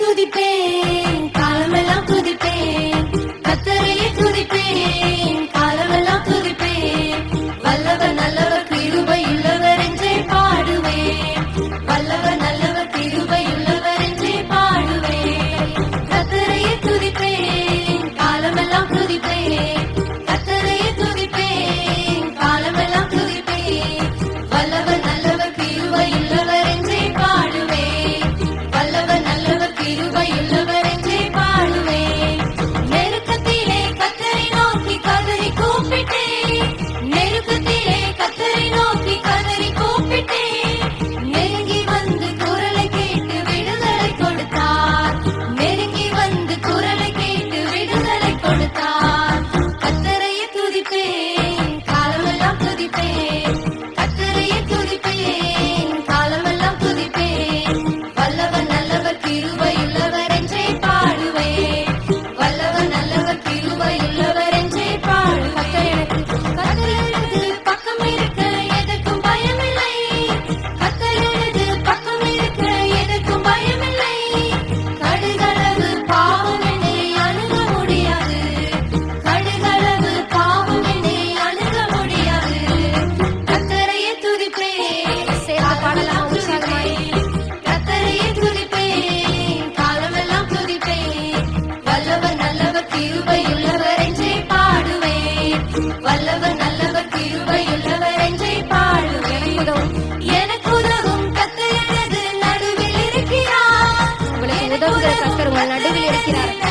துதிப்பேன் நடுவில் இருக்கிறார்கள்.